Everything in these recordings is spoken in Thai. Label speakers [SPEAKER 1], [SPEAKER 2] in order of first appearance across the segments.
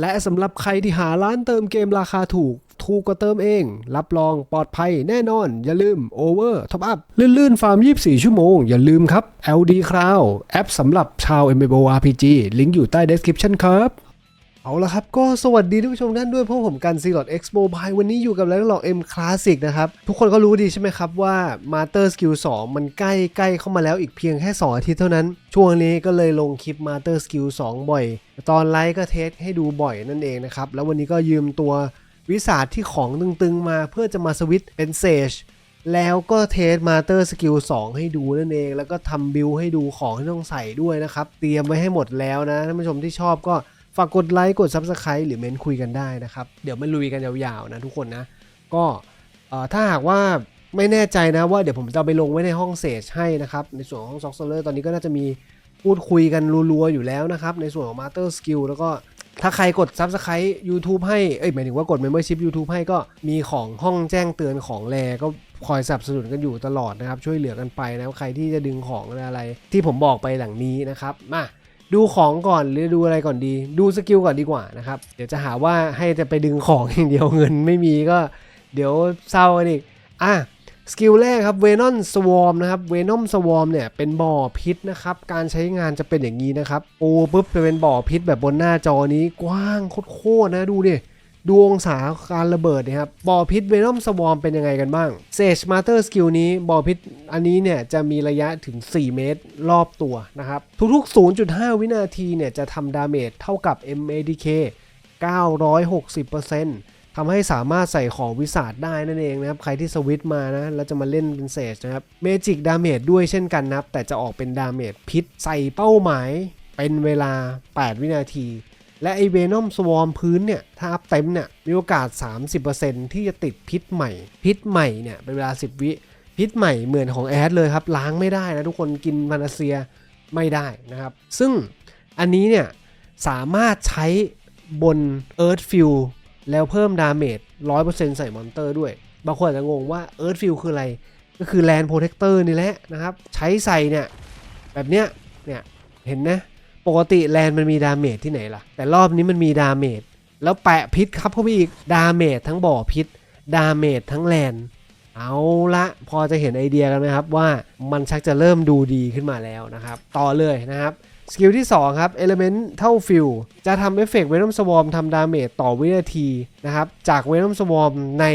[SPEAKER 1] และสำหรับใครที่หาร้านเติมเกมราคาถูก ถูกกว่าเติมเอง รับรองปลอดภัยแน่นอน อย่าลืม Over Top Up ลื่นๆ ฟาร์ม 24 ชั่วโมง อย่าลืมครับ LD Cloud แอปสำหรับชาว MMORPG ลิงก์อยู่ใต้ description ครับ เอาละครับ ก็สวัสดีท่านผู้ชมท่านด้วยพราะผมกันซีลอด X Mobile วันนี้อยู่กับแล้วหลอก M Classic นะครับ ทุกคนก็รู้ดีใช่ไหมครับว่า Master Skill 2 มันใกล้ใกล้เข้ามาแล้วอีกเพียงแค่ 2 อาทิตย์เท่านั้น ช่วงนี้ก็เลยลงคลิป Master Skill 2 บ่อย ตอนไลฟ์ก็เทสให้ดูบ่อยนั่นเองนะครับ แล้ววันนี้ก็ยืมตัววิสาที่ของตึงๆมาเพื่อจะมาสวิตเป็นเซจแล้วก็เทสมาเตอร์สกิล2ให้ดูนั่นเอง แล้วก็ทำบิลให้ดูของที่ต้องใส่ด้วยนะครับ เตรียมไว้ให้หมดแล้วนะท่านผู้ชมที่ชอบก็ ฝากกดไลค์กด Subscribe หรือเมนคุยกันได้นะครับ เดี๋ยวมาลุยกันยาวๆนะทุกคนนะ ก็ถ้าหากว่าไม่แน่ใจนะว่าเดี๋ยวผมจะไปลงไว้ในห้องเซจให้นะครับ ในส่วนของห้องซ็อกเซอร์ตอนนี้ก็น่าจะมีพูดคุยกันรัวๆอยู่แล้วนะครับ ในส่วนของมาเตอร์สกิลแล้วก็ถ้าใครกด Subscribe YouTube ให้ เอ้ยหมายถึงว่ากด Membership YouTube ให้ก็มีของห้องแจ้งเตือนของแลก็คอยสนับสนุนกันอยู่ตลอดนะครับ ช่วยเหลือกันไปนะใครที่จะดึงของอะไรที่ผมบอกไปหลังนี้นะครับมา ดูของก่อนหรือดูอะไรก่อนดี ดูสกิลก่อนดีกว่านะครับ เดี๋ยวจะหาว่าให้จะไปดึงของอย่างเดียวเงินไม่มีก็เดี๋ยวเศร้ากันอีกอะสกิลแรกครับเวนอนสวอมนะครับเวนอมสวอมเนี่ยเป็นบ่อพิษนะครับ การใช้งานจะเป็นอย่างนี้นะครับ โอ้ปุ๊บจะเป็นบ่อพิษแบบบนหน้าจอนี้กว้างโคตรๆนะดูดิ ดูองศาการระเบิดนะครับบ่อพิษเวนอมสวอมเป็นยังไงกันบ้างเซจมาเตอร์สกิลนี้บ่อพิษอันนี้เนี่ยจะมีระยะถึง 4 เมตรรอบตัวนะครับ ทุกๆ 0.5 วินาทีเนี่ยจะทำดาเมจเท่ากับ MADK 960%ทำให้สามารถใส่ของวิสาดได้นั่นเองนะครับ ใครที่สวิตมานะ แล้วจะมาเล่นเป็นเซจนะครับ เมจิกดาเมจด้วยเช่นกันนะครับ แต่จะออกเป็นดาเมจพิษใส่เป้าหมายเป็นเวลา 8 วินาที และไอเวนอมสวอมพื้นเนี่ยถ้าอัพเต็มเนี่ยมีโอกาส 30%ที่จะติดพิษใหม่ พิษใหม่เนี่ยเป็นเวลา 10 วิพิษใหม่เหมือนของแอดเลยครับ ล้างไม่ได้นะทุกคนกินพานาเซียไม่ได้นะครับ ซึ่งอันนี้เนี่ยสามารถใช้บน Earth f i e l แล้วเพิ่มดาเมจ100%ใส่มอนเตอร์ด้วย บางคนอาจจะงงว่า Earth f i e l คืออะไร ก็คือ Land Protector นี่แหละนะครับ ใช้ใส่เนี่ยแบบเนี้ยเนี่ยเห็นนะ กติแลนมันมีดาเมจที่ไหนล่ะ แต่รอบนี้มันมีดาเมจแล้วแปะพิษครับเข้าไปอีกดาเมจทั้งบ่อพิษ ดาเมจทั้งแลนเอาละพอจะเห็นไอเดียกันไหมครับว่ามันชักจะเริ่มดูดีขึ้นมาแล้วนะครับ ต่อเลยนะครับสกิลที่ 2 ครับ Element เท่าฟิลจะทำเอฟเฟกต์เวนอมสวอมทำดาเมจต่อวินาทีนะครับ จากเวนอมสวอมใน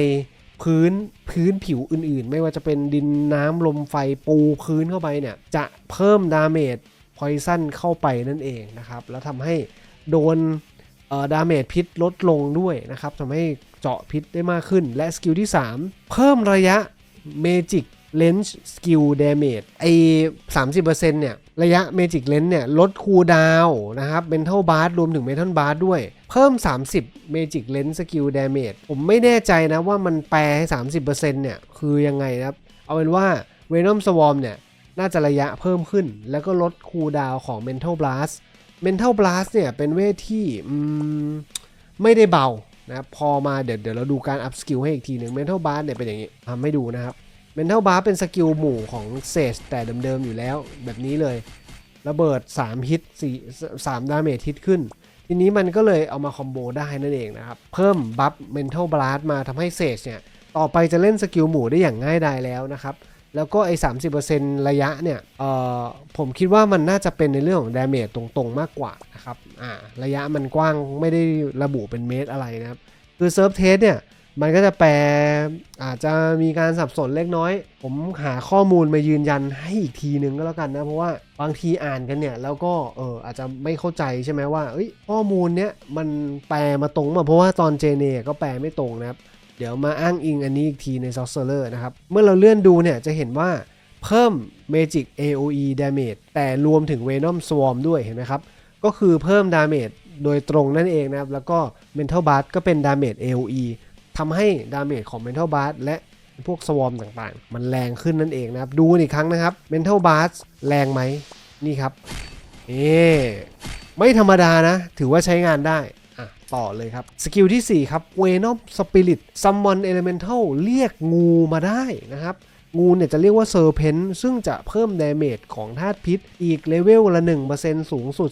[SPEAKER 1] พื้นพื้นผิวอื่นๆ ไม่ว่าจะเป็นดินน้ำลมไฟปูพื้นเข้าไปเนี่ย จะเพิ่มดาเมจ พอยซันเข้าไปนั่นเองนะครับ แล้วทำให้โดนดาเมจพิษลดลงด้วยนะครับทำให้เจาะพิษได้มากขึ้น และสกิลที่ 3 เพิ่มระยะ Magic Lens Skill Damage ไอ้30%เนี่ย ระยะ Magic Lens เนี่ย ลดคูลดาวนะครับ Mental Bar รวมถึง Mental Bar ด้วย เพิ่ม 30 Magic Lens Skill Damage ผมไม่แน่ใจนะว่ามันแปลให้ 30%เนี่ย คือยังไงนะครับ เอาเป็นว่า Venom Swarm เนี่ย น่าจะระยะเพิ่มขึ้น แล้วก็ลดคูลดาวของ Mental Blast Mental Blast เนี่ยเป็นเวทที่ไม่ได้เบานะพอมาเดี๋ยวเดี๋ยวเราดูการอัพสกิลให้อีกทีหนึ่ง Mental Blast เนี่ยเป็นอย่างนี้ทำให้ดูนะครับ Mental Bar เป็นสกิลหมู่ของเซจแต่เดิมๆอยู่แล้วแบบนี้เลย ระเบิด 3 ฮิต4 3ดาเมจฮิตขึ้น ทีนี้มันก็เลยเอามาคอมโบได้นั่นเองนะครับ เพิ่มบัฟ Mental Blast มาทำให้เซจเนี่ยต่อไปจะเล่นสกิลหมู่ได้อย่างง่ายดายแล้วนะครับ แล้วก็ไอ้30%ระยะเนี่ยเอ่อผมคิดว่ามันน่าจะเป็นในเรื่องของดาเมจตรงๆ มากกว่านะครับอ่าระยะมันกว้างไม่ได้ระบุเป็นเมตรอะไรนะครับ คือเซิร์ฟเทสเนี่ยมันก็จะแปลอาจจะมีการสับสนเล็กน้อย ผมหาข้อมูลมายืนยันให้อีกทีนึงก็แล้วกันนะ เพราะว่าบางทีอ่านกันเนี่ย แล้วก็เอออาจจะไม่เข้าใจใช่ไหมว่าข้อมูลเนี้ยมันแปลมาตรงมาเพราะว่าตอนเจเนก็แปลไม่ตรงนะครับ เดี๋ยวมาอ้างอิงอันนี้อีกทีใน s o r c e r นะครับ เมื่อเราเลื่อนดูเนี่ยจะเห็นว่าเพิ่ม Magic AOE Damage แต่รวมถึง Venom Swarm ด้วยเห็นไหมครับ ก็คือเพิ่ม Damage โดยตรงนั่นเองนะครับ แล้วก็ Mental b a r ก็เป็น Damage AOE ทำให้ดาเมจของ Mental b a r และพวกสวอมต่างๆ มันแรงขึ้นนั่นเองนะครับ ดูอีกครั้งนะครับ Mental b a r แรงไหมนี่ครับเอ๊ไม่ธรรมดานะ ถือว่าใช้งานได้ ต่อเลยครับ สกิลที่ 4 ครับ Venom Spirit Summon Elemental เรียกงูมาได้นะครับงูเนี่ยจะเรียกว่าเซอร์เพนซึ่งจะเพิ่มดาเมจของธาตุพิษ อีกเลเวลละ 1%สูงสุด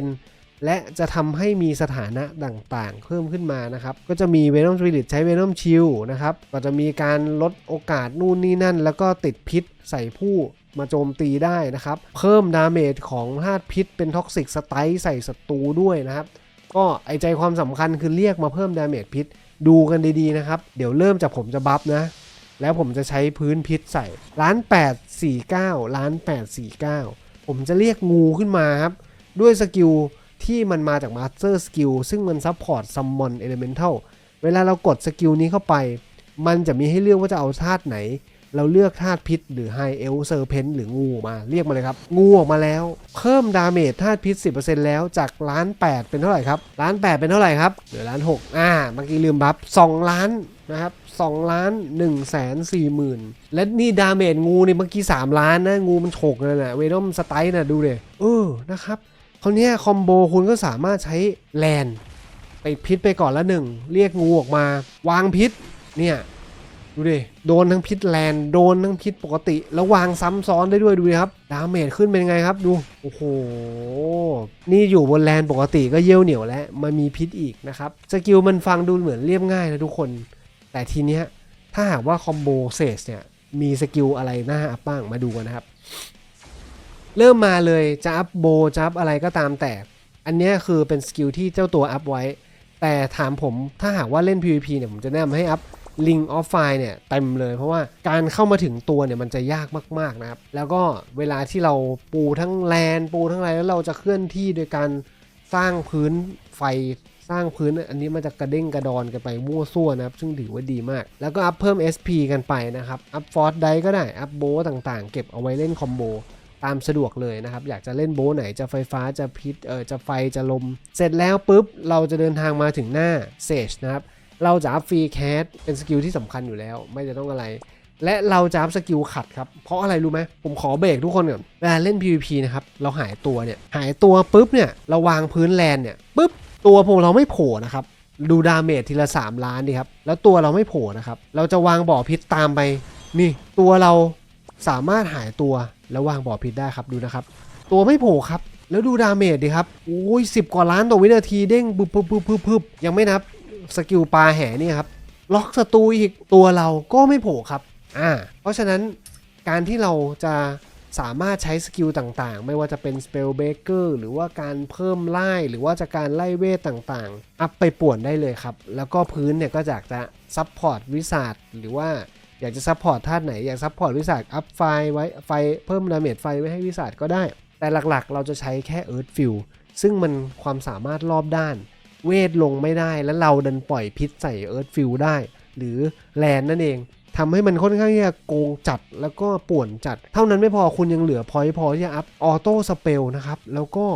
[SPEAKER 1] 10%และจะทำให้มีสถานะต่างๆ เพิ่มขึ้นมานะครับ ก็จะมี Venom Spirit ใช้ Venom Shield นะครับ ก็จะมีการลดโอกาสนู่นนี่นั่น แล้วก็ติดพิษใส่ผู้มาโจมตีได้นะครับ เพิ่มดาเมจของธาตุพิษเป็นท็อกซิกสไตล์ใส่ศัตรูด้วยนะครับ ก็ไอใจความสำคัญคือเรียกมาเพิ่มดาเมจพิษ ดูกันดีๆนะครับ เดี๋ยวเริ่มจากผมจะบัฟนะ แล้วผมจะใช้พื้นพิษใส่ล้าน849ล้าน849 ผมจะเรียกงูขึ้นมาครับ ด้วยสกิลที่มันมาจาก Master Skill ซึ่งมันซัพพอร์ต Summon Elemental เวลาเรากดสกิลนี้เข้าไป มันจะมีให้เลือกว่าจะเอาธาตุไหน เราเลือกธาตุพิษหรือ High Elf Serpent หรืองูมาเรียกมาเลยครับ งูออกมาแล้ว เพิ่มดาเมจธาตุพิษ 10%แล้วจากล้าน8เป็นเท่าไหร่ครับล้าน8เป็นเท่าไหร่ครับเหลือล้าน6อ่าเมื่อกี้ลืมบัฟ2ล้านนะครับ2ล้าน1แสน4หมื่นและนี่ดาเมจงูนี่เมื่อกี้ 3 ล้านนะ งูมันฉกเลยนะเวนอมสไตล์นะดูเลยเออนะครับคราวนี้คอมโบคุณก็สามารถใช้แลนไปพิษไปก่อนละหนึ่งเรียกงูออกมาวางพิษเนี่ย ดูดิ โดนทั้งพิษแลนโดนทั้งพิษปกติ แล้ววางซ้ำซ้อนได้ด้วยดูดิครับ ดาเมจขึ้นเป็นไงครับดู โอ้โห นี่อยู่บนแลนปกติก็เยี่ยวเหนียวแล้ว มันมีพิษอีกนะครับ สกิลมันฟังดูเหมือนเรียบง่ายนะทุกคน แต่ทีเนี้ยถ้าหากว่าคอมโบเซสเนี่ยมีสกิลอะไรหน้าอัพบ้างมาดูกันนะครับ เริ่มมาเลยจะอัพโบจะอัพอะไรก็ตามแต่ อันนี้คือเป็นสกิลที่เจ้าตัวอัพไว้ แต่ถามผมถ้าหากว่าเล่น PVP เนี่ยผมจะแนะนำให้อัพ ลิงออฟไฟเนี่ยเต็มเลย เพราะว่าการเข้ามาถึงตัวเนี่ยมันจะยากมากๆนะครับ แล้วก็เวลาที่เราปูทั้งแลนปูทั้งอะไรแล้วเราจะเคลื่อนที่โดยการสร้างพื้นไฟสร้างพื้นอันนี้มันจะกระเด้งกระดอนกันไปมั่วซั่วนะครับ ซึ่งถือว่าดีมาก แล้วก็อัพเพิ่ม SP กันไปนะครับ อัพฟอร์ดไดก็ได้ อัพโบต่างๆ เก็บเอาไว้เล่นคอมโบตามสะดวกเลยนะครับ อยากจะเล่นโบว์ไหนจะไฟฟ้าจะพิษเออจะไฟจะลม เสร็จแล้วปุ๊บ เราจะเดินทางมาถึงหน้าเซจนะครับ เราจะอัพฟรีแคสเป็นสกิลที่สำคัญอยู่แล้ว ไม่จะต้องอะไร และเราจะอัพสกิลขัดครับ เพราะอะไรรู้ไหมผมขอเบรกทุกคนก่อนเวลาเล่น PVP นะครับ เราหายตัวเนี่ย หายตัวปุ๊บเนี่ย เราวางพื้นแลนเนี่ยปุ๊บ ตัวพวกเราไม่โผล่นะครับ ดูดาเมจทีละ 3 ล้านดิครับ แล้วตัวเราไม่โผล่นะครับ เราจะวางบ่อพิษตามไป นี่ ตัวเราสามารถหายตัวแล้ววางบ่อพิษได้ครับ ดูนะครับ ตัวไม่โผล่ครับแล้วดูดาเมจดิครับ โอ้ยสิบกว่าล้านต่อวินาทีเด้งปึ๊บปึ๊บปึ๊บปึ๊บปึ๊บยังไม่นับ สกิลปลาแห่นี่ครับ ล็อกศัตรูอีกตัวเราก็ไม่โผล่ครับอ่าเพราะฉะนั้นการที่เราจะสามารถใช้สกิลต่างๆ ไม่ว่าจะเป็น Spell Breaker หรือว่าการเพิ่มไล่หรือว่าจะการไล่เวทต่างๆ อัพไปป่วนได้เลยครับ แล้วก็พื้นเนี่ยก็อยากจะซับพอร์ตวิสาดหรือว่าอยากจะซับพอร์ตธาตุไหน อยากซับพอร์ตวิสาดอัพไฟไว้ไฟเพิ่มดาเมจไฟไว้ให้วิสาดก็ได้ แต่หลักๆ เราจะใช้แค่ Earth Fill ซึ่งมันความสามารถรอบด้าน เวทลงไม่ได้ แล้วเราดันปล่อยพิษใส่เอิร์ธฟิลได้ หรือแลนนั่นเองทำให้มันค่อนข้างที่จะโกงจัดแล้วก็ป่วนจัด เท่านั้นไม่พอคุณยังเหลือพอยต์พอที่จะอัพออโต้สเปลนะครับ แล้วก็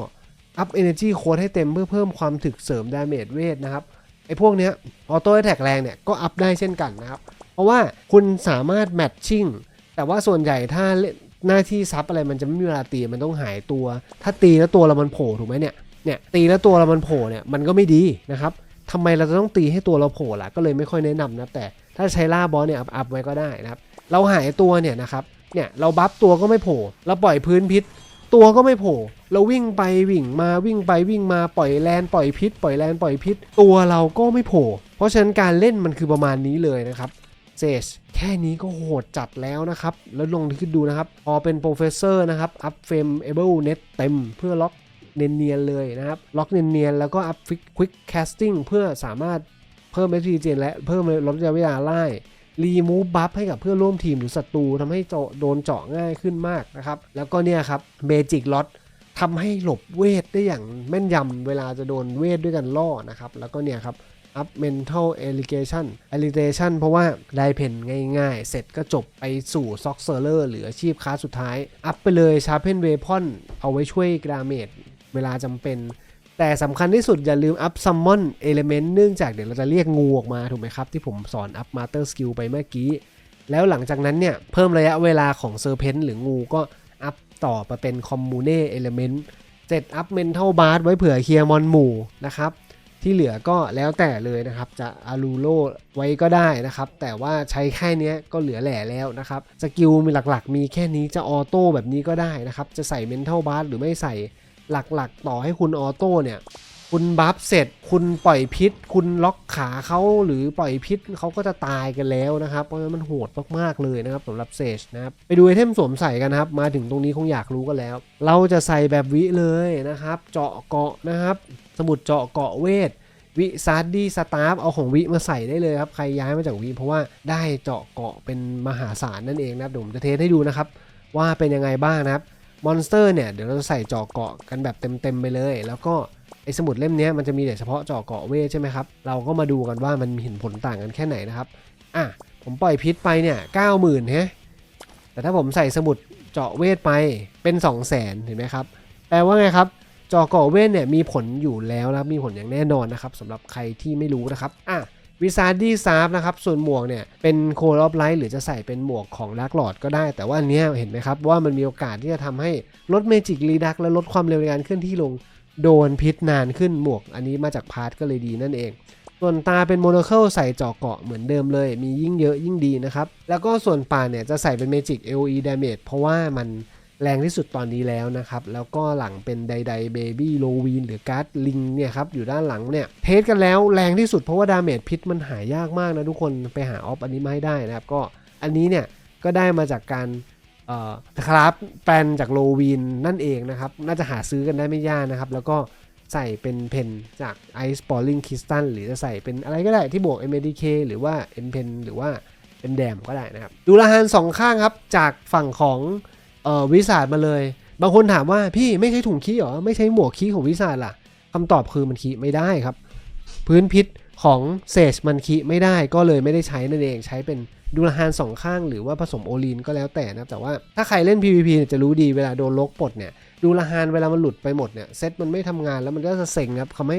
[SPEAKER 1] อัพเอเนจีโค้ดให้เต็มเพื่อเพิ่มความถึกเสริมดาเมจเวทนะครับไอ้พวกเนี้ยออโต้แท็กแรงเนี่ยก็อัพได้เช่นกันนะครับ เพราะว่าคุณสามารถแมทชิ่งแต่ว่าส่วนใหญ่ถ้าหน้าที่ซับอะไรมันจะไม่มีเวลาตีมันต้องหายตัว ถ้าตีแล้วตัวเรามันโผล่ถูกไหมเนี่ย เนี่ยตีแล้วตัวเรามันโผล่เนี่ยมันก็ไม่ดีนะครับทำไมเราจะต้องตีให้ตัวเราโผล่ล่ะก็เลยไม่ค่อยแนะนำนะแต่ถ้าใช้ล่าบอสเนี่ยอัพไว้ก็ได้นะครับเราหายตัวเนี่ยนะครับเนี่ยเราบัฟตัวก็ไม่โผล่เราปล่อยพื้นพิษ ตัวก็ไม่โผล่เราวิ่งไปวิ่งมาวิ่งไปวิ่งมาปล่อยแลนปล่อยพิษ ปล่อยแลนปล่อยพิษ ตัวเราก็ไม่โผล่เพราะฉะนั้นการเล่นมันคือประมาณนี้เลยนะครับเซจแค่นี้ก็โหดจัดแล้วนะครับ แล้วลองคิดดูนะครับ พอเป็นโปรเฟสเซอร์นะครับ อัพเฟรมเอเบิลเน็ตเต็มเพื่อล็อก เนียนๆเลยนะครับ ล็อกเนียนๆแล้วก็อัพฟิกควิกแคสติ้งเพื่อสามารถเพิ่ม s p เจนและเพิ่มลดระยะเวลาไล่รีมูฟบัฟให้กับเพื่อนร่วมทีมหรือศัตรูทำให้เจาะโดนเจาะง่ายขึ้นมากนะครับ แล้วก็เนี่ยครับเบจิกล็อตทำให้หลบเวทได้อย่างแม่นยำเวลาจะโดนเวทด้วยกันล่อนะครับ แล้วก็เนี่ยครับอัพ mental allegation allegation เพราะว่าได้เพนง่ายๆ เสร็จก็จบไปสู่ซ็อกเซอร์เลอร์หรืออาชีพค้าสุดท้าย อัพไปเลย sharpen weapon เอาไว้ช่วยดาเมจ เวลาจำเป็น แต่สำคัญที่สุดอย่าลืมอัพ summon element เนื่องจากเดี๋ยวเราจะเรียกงูออกมาถูกไหมครับ ที่ผมสอนอัพ master skill ไปเมื่อกี้ แล้วหลังจากนั้นเนี่ย เพิ่มระยะเวลาของ serpent หรืองูก็อัพต่อไปเป็น commune element เสร็จอัพ mental bar ไว้เผื่อเคลียร์มอนหมู่นะครับที่เหลือก็แล้วแต่เลยนะครับ จะอารูโลไว้ก็ได้นะครับ แต่ว่าใช้แค่เนี้ยก็เหลือแหล่แล้วนะครับ สกิลมีหลักๆ มีแค่นี้จะออโต้แบบนี้ก็ได้นะครับ จะใส่ mental bar หรือไม่ใส่ หลักๆ ต่อให้คุณออโต้เนี่ย คุณบัฟเสร็จ คุณปล่อยพิษ คุณล็อกขาเขาหรือปล่อยพิษเขาก็จะตายกันแล้วนะครับ เพราะฉะนั้นมันโหดมากๆเลยนะครับสำหรับเซจนะครับ ไปดูไอเทมสวมใส่กันนะครับ มาถึงตรงนี้คงอยากรู้กันแล้ว เราจะใส่แบบวิเลยนะครับ เจาะเกาะนะครับ สมุดเจาะเกาะเวทวิซาร์ดี้สตาฟเอาของวิมาใส่ได้เลยครับ ใครย้ายมาจากวิเพราะว่าได้เจาะเกาะเป็นมหาศาลนั่นเองนะครับเดี๋ยวผมจะเทสให้ดูนะครับ ว่าเป็นยังไงบ้างนะครับ อนสเตอร์เนี่ยเดี๋ยวเราจะใส่เจาะเกาะกันแบบเต็มๆไปเลย แล้วก็ไอสมุดเล่มนี้มันจะมีแต่เฉพาะเจาะเกาะเวทใช่ไหมครับ เราก็มาดูกันว่ามันมีเห็นผลต่างกันแค่ไหนนะครับ อะ ผมปล่อยพิษไปเนี่ยเก้าหมื่นฮะแต่ถ้าผมใส่สมุดเจาะเวทไปเป็น2 0 0 0 0 0เห็นไหมครับ แปลว่าไงครับ จอก่อเวทเนี่ยมีผลอยู่แล้วนะมีผลอย่างแน่นอนนะครับสำหรับใครที่ไม่รู้นะครับ อะ วิซาร์ดี้ซาร์ฟนะครับส่วนหมวกเนี่ยเป็นโคลอฟไลท์หรือจะใส่เป็นหมวกของลักหลอดก็ได้ แต่ว่าอันนี้เห็นไหมครับว่ามันมีโอกาสที่จะทำให้ลดเมจิกรีดักและลดความเร็วในการเคลื่อนที่ลงโดนพิษนานขึ้นหมวก อันนี้มาจากพาร์ทก็เลยดีนั่นเอง ส่วนตาเป็นโมโนเคิลใส่เจาะเกาะเหมือนเดิมเลย มียิ่งเยอะยิ่งดีนะครับ แล้วก็ส่วนปาเนี่ยจะใส่เป็นเมจิก AOE damage เพราะว่ามัน แรงที่สุดตอนนี้แล้วนะครับ แล้วก็หลังเป็นไดไดเบบี้โลวีนหรือการ์ดลิงเนี่ยครับ อยู่ด้านหลังเนี่ย เทสกันแล้วแรงที่สุดเพราะว่าดาเมจพิษมันหายากมากนะทุกคนไปหาออฟอันนี้มาให้ได้นะครับ ก็อันนี้เนี่ย ก็ได้มาจากการเอ่อครับแปลนจากโลวีนนั่นเองนะครับ น่าจะหาซื้อกันได้ไม่ยากนะครับ แล้วก็ใส่เป็นเพนจาก Ice b a l l i n g Crystal หรือจะใส่เป็นอะไรก็ได้ที่บวก MDK หรือว่า M Pen หรือว่าเป็นแดมก็ได้นะครับ ดูละหันสองข้างครับ จากฝั่งของ เอ่อวิสาดมาเลย บางคนถามว่าพี่ไม่ใช้ถุงขี้หรอ ไม่ใช้หมวกขี้ของวิสาดล่ะคำตอบคือมันขี้ไม่ได้ครับ พื้นพิษของเซจมันขี้ไม่ได้ก็เลยไม่ได้ใช้นั่นเองใช้เป็นดูลาฮานสองข้างหรือว่าผสมโอลีนก็แล้วแต่นะครับแต่ว่าถ้าใครเล่น PVP เนี่ยจะรู้ดีเวลาโดนลกปลดเนี่ยดูลาฮานเวลามันหลุดไปหมดเนี่ยเซตมันไม่ทำงานแล้วมันก็จะเซ็งนะครับเขาไม่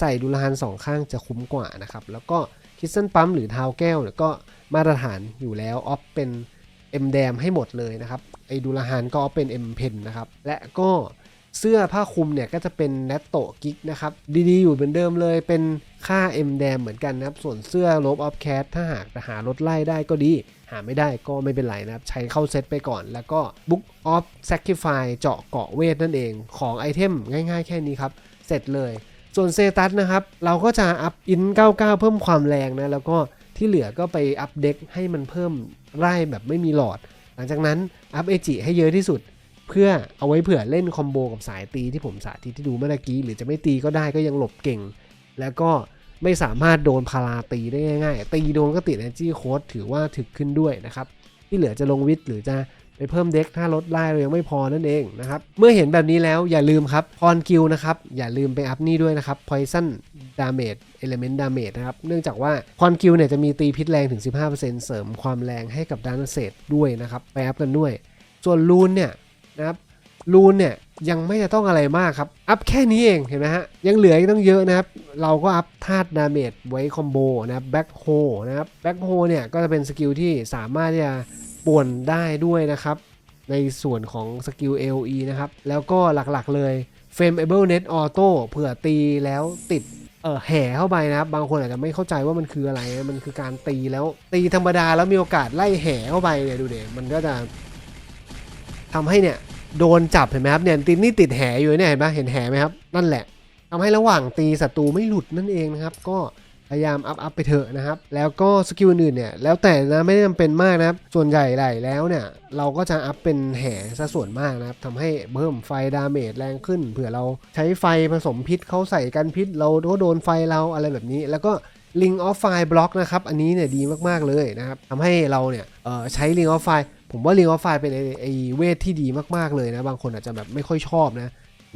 [SPEAKER 1] ใส่ดูลาฮานสองข้างจะคุ้มกว่านะครับแล้วก็คิสเซนปั๊มหรือเท้าแก้วเนี่ยก็มาตรฐานอยู่แล้วออฟเป็น M แดมให้หมดเลยนะครับไอดูลาฮานก็เป็น M เพนนะครับและก็เสื้อผ้าคลุมเนี่ยก็จะเป็น n นตโตกิกนะครับดีๆอยู่เหมือนเดิมเลยเป็นค่า M แดมเหมือนกันนะครับส่วนเสื้อลบออฟแคทถ้าหากหารถไล่ได้ก็ดี หาไม่ได้ก็ไม่เป็นไรนะครับ ใช้เข้าเซตไปก่อน แล้วก็ Book of Sacrifice เจาะเกาะเวทนั่นเองของไอเทมง่ายๆ แค่นี้ครับ เสร็จเลย ส่วนเซตัสนะครับ เราก็จะอัพอิน 99 เพิ่มความแรงนะ แล้วก็ ที่เหลือก็ไปอัพเด็กให้มันเพิ่มไล่แบบไม่มีหลอด หลังจากนั้นอัพเอจิให้เยอะที่สุด เพื่อเอาไว้เผื่อเล่นคอมโบกับสายตีที่ผมสาธิตที่ดูเมื่อกี้ หรือจะไม่ตีก็ได้ก็ยังหลบเก่ง แล้วก็ไม่สามารถโดนพาราตีได้ง่ายๆ ตีโดนก็ติด Energy Code ถือว่าถึกขึ้นด้วยนะครับ ที่เหลือจะลงวิทย์หรือจะไปเพิ่มเด็กถ้าลดไล่เรายังไม่พอนั่นเองนะครับ เมื่อเห็นแบบนี้แล้วอย่าลืมครับพรกิลนะครับ อย่าลืมไปอัพนี่ด้วยนะครับ Poison Damage Element Damage นะครับ เนื่องจากว่าพรกิลเนี่ยจะมีตีพิษแรงถึง 15%เสริมความแรงให้กับดานเศษด้วยนะครับ ไปอัพกันด้วย ส่วนลูนเนี่ยนะครับลูนเนี่ยยังไม่จะต้องอะไรมากครับ อัพแค่นี้เองเห็นไหมฮะ ยังเหลืออีกต้องเยอะนะครับ เราก็อัพธาตุดาเมจไว้คอมโบนะครับแบ็คโฮนะครับแบ็คโฮเนี่ยก็จะเป็นสกิลที่สามารถที่จะป่วนได้ด้วยนะครับ ในส่วนของสกิล AOE นะครับ แล้วก็หลักๆเลย Flammable Net Auto เผื่อตีแล้วติด ออแห่เข้าไปนะครับบางคนอาจจะไม่เข้าใจว่ามันคืออะไร มันคือการตีแล้วตีธรรมดาแล้วมีโอกาสไล่แห่เข้าไปเนี่ยดูเดี๋ยมันก็จะทำให้เนี่ยโดนจับเห็นไหมครับเนี่ยติดนี่ติดแหอยู่เนี่ยเห็นไหมเห็นแหไหมครับนั่นแหละทำให้ระหว่างตีศัตรูไม่หลุดนั่นเองนะครับ ก็ พยายามอัพอัพไปเถอะนะครับ แล้วก็สกิลอื่นเนี่ยแล้วแต่นะไม่ได้จำเป็นมากนะครับ ส่วนใหญ่ไหลแล้วเนี่ยเราก็จะอัพเป็นแห่ซะส่วนมากนะครับทำให้เพิ่มไฟดาเมจแรงขึ้น เผื่อเราใช้ไฟผสมพิษเขาใส่กันพิษ เราก็โดนไฟเราอะไรแบบนี้ แล้วก็ลิงออฟไฟบล็อกนะครับ อันนี้เนี่ยดีมาก ๆ เลยนะครับทำให้เราเนี่ยใช้ลิงออฟไฟผมว่าลิงออฟไฟเป็นไอไอเวทที่ดีมาก ๆ เลยนะ บางคนอาจจะแบบไม่ค่อยชอบนะ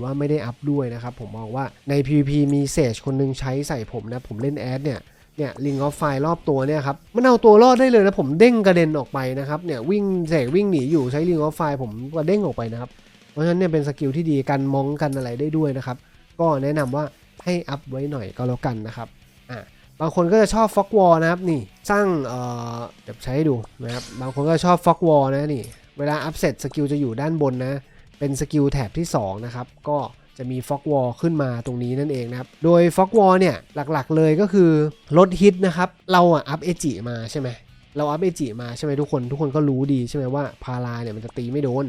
[SPEAKER 1] ว่าไม่ได้อัพด้วยนะครับ ผมมองว่าใน PVP มีเซจคนหนึงใช้ใส่ผมนะ ผมเล่นแอดเนี่ยเนี่ยลิงออฟไฟรอบตัวเนี่ยครับมันเอาตัวรอดได้เลยนะผมเด้งกระเด็นออกไปนะครับเนี่ยวิ่งเสกวิ่งหนีอยู่ใช้ลิงออฟไฟผมก็เด้งออกไปนะครับเพราะฉะนั้นเนี่ยเป็นสกิลที่ดีกันมองกันอะไรได้ด้วยนะครับก็แนะนำว่าให้อัพไว้หน่อยก็แล้วกันนะครับอะบางคนก็จะชอบฟ็อกวอลนะครับนี่สร้างเอ่อเดี๋ยวใช้ดูนะครับบางคนก็ชอบฟ็อกวอลนะนี่เวลาอัพเสร็จสกิลจะอยู่ด้านบนนะ เป็นสกิลแถบที่ 2 นะครับ ก็จะมีฟ็อกวอลขึ้นมาตรงนี้นั่นเองนะครับ โดยฟ็อกวอลเนี่ยหลักๆเลยก็คือลดฮิตนะครับ เราอะอัพเอจิมาใช่ไหมเราอัพเอจิมาใช่ไหมทุกคน ทุกคนก็รู้ดีใช่ไหมว่าพาราเนี่ยมันจะตีไม่โดน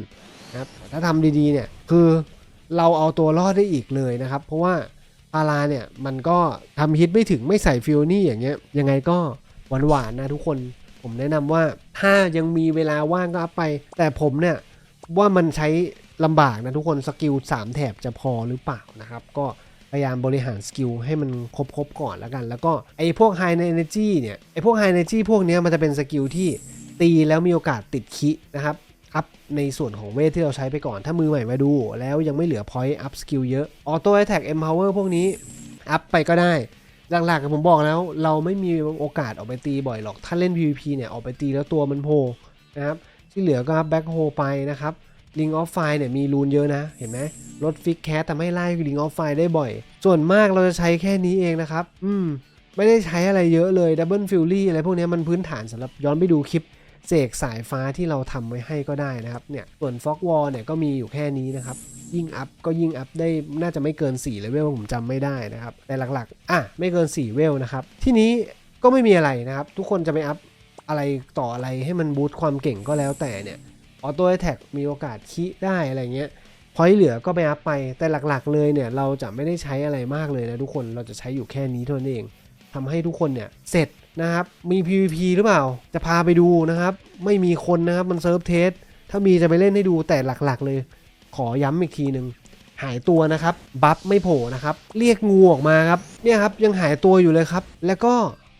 [SPEAKER 1] นะครับถ้าทำดีๆเนี่ยคือเราเอาตัวรอดได้อีกเลยนะครับ เพราะว่าพาราเนี่ยมันก็ทำฮิตไม่ถึงไม่ใส่ฟิลนี่อย่างเงี้ยยังไงก็หวานๆนะทุกคนผมแนะนำว่าถ้ายังมีเวลาว่างก็อัพไป แต่ผมเนี่ยว่ามันใช้ ลำบากนะทุกคนสกิล3แถบจะพอหรือเปล่านะครับ ก็พยายามบริหารสกิลให้มันครบๆก่อนแล้วกัน แล้วก็ไอ้พวก High Energy เนี่ยไอ้พวก High Energy พวกนี้มันจะเป็นสกิลที่ตีแล้วมีโอกาสติดคินะครับอัพในส่วนของเวทที่เราใช้ไปก่อนถ้ามือใหม่มาดู แล้วยังไม่เหลือ point up skill เยอะ auto attack empower พวกนี้อัพไปก็ได้หลักๆผมบอกแล้ว เราไม่มีโอกาสออกไปตีบ่อยหรอก ถ้าเล่น PVP เนี่ยออกไปตีแล้วตัวมันโผล่นะครับที่เหลือก็อัพ back hole ไปนะครับ ring of fire เนี่ยมีรูนเยอะนะ เห็นไหมลดฟิกแคสทำให้ไล่ ring of fire ได้บ่อย ส่วนมากเราจะใช้แค่นี้เองนะครับ อืม ไม่ได้ใช้อะไรเยอะเลย double fury อะไรพวกนี้มันพื้นฐานสำหรับย้อนไปดูคลิปเสกสายฟ้าที่เราทำไว้ให้ก็ได้นะครับเนี่ยส่วนฟอกวอลเนี่ยก็มีอยู่แค่นี้นะครับยิ่งอัพก็ยิ่งอัพได้น่าจะไม่เกิน4เลเวลผมจำไม่ได้นะครับแต่หลักๆ อะไม่เกิน4เวลนะครับที่นี้ก็ไม่มีอะไรนะครับ ทุกคนจะไปอัพอะไรต่ออะไรให้มันบูตความเก่งก็แล้วแต่เนี่ย ออโต้แท็กมีโอกาสคิได้อะไรเงี้ยพอยเหลือก็ไปอัพไปแต่หลักๆเลยเนี่ยเราจะไม่ได้ใช้อะไรมากเลยนะทุกคนเราจะใช้อยู่แค่นี้เท่านั้นเองทำให้ทุกคนเนี่ยเสร็จนะครับ มี PVP หรือเปล่า จะพาไปดูนะครับ ไม่มีคนนะครับ มันเซิร์ฟเทส ถ้ามีจะไปเล่นให้ดูแต่หลักๆเลย ขอย้ำอีกทีหนึ่ง หายตัวนะครับ บัฟไม่โผล่นะครับ เรียกงูออกมาครับ เนี่ยครับ ยังหายตัวอยู่เลยครับ แล้วก็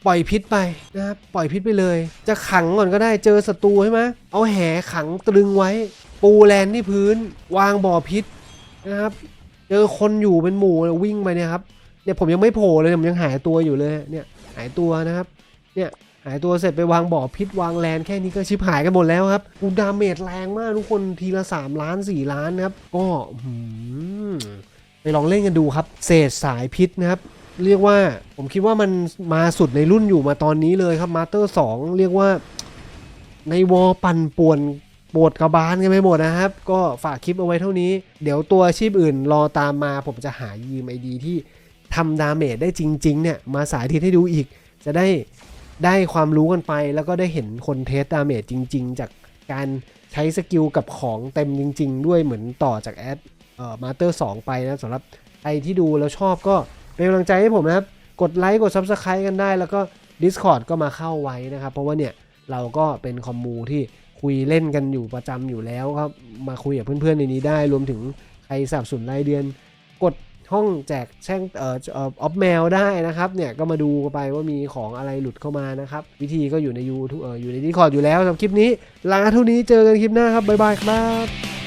[SPEAKER 1] ปล่อยพิษไปนะครับปล่อยพิษไปเลย จะขังก่อนก็ได้เจอศัตรูใช่ไหมเอาแหขังตรึงไว้ ปูแลนที่พื้น วางบ่อพิษนะครับเจอคนอยู่เป็นหมู่วิ่งไปเนี่ยครับเนี่ยผมยังไม่โผล่เลยผมยังหายตัวอยู่เลยเนี่ยหายตัวนะครับเนี่ยหายตัวเสร็จไปวางบ่อพิษวางแลนแค่นี้ก็ชิบหายกันหมดแล้วครับกูดาเมจแรงมากทุกคนทีละ 3 ล้าน 4 ล้านนะครับ ก็ไปลองเล่นกันดูครับ เศษสายพิษนะครับ เรียกว่าผมคิดว่ามันมาสุดในรุ่นอยู่มาตอนนี้เลยครับมาสเตอร์2เรียกว่าในวอปั่นป่วนปวดกระบาลกันไปหมดนะครับ ก็ฝากคลิปเอาไว้เท่านี้ เดี๋ยวตัวอาชีพอื่นรอตามมา ผมจะหายีมไอดีที่ทำดาเมจได้จริงๆเนี่ยมาสาธิตให้ดูอีก จะได้ได้ความรู้กันไป แล้วก็ได้เห็นคนเทสดาเมจจริง ๆ จากการใช้สกิลกับของเต็มจริง ๆ ด้วยเหมือนต่อจากแอดเอ่อมาสเตอร์2ไปนะสำหรับใครที่ดูแล้วชอบก็ เป็นกำลังใจให้ผมนะครับ กดไลค์กด Subscribe กันได้ แล้วก็ Discord ก็มาเข้าไว้นะครับ เพราะว่าเนี่ยเราก็เป็นคอมมูที่คุยเล่นกันอยู่ประจำอยู่แล้วครับ มาคุยกับเพื่อนๆในนี้ได้ รวมถึงใครสับสนรายเดือน กดห้องแจกแช่งเอ่อออฟแมวได้นะครับเนี่ยก็มาดูไปว่ามีของอะไรหลุดเข้ามานะครับ วิธีก็อยู่ในยูทูเอออยู่ในดีคอร์ดอยู่แล้วสำหรับคลิปนี้ลาเท่านี้เจอกันคลิปหน้าครับบ๊ายบายครับ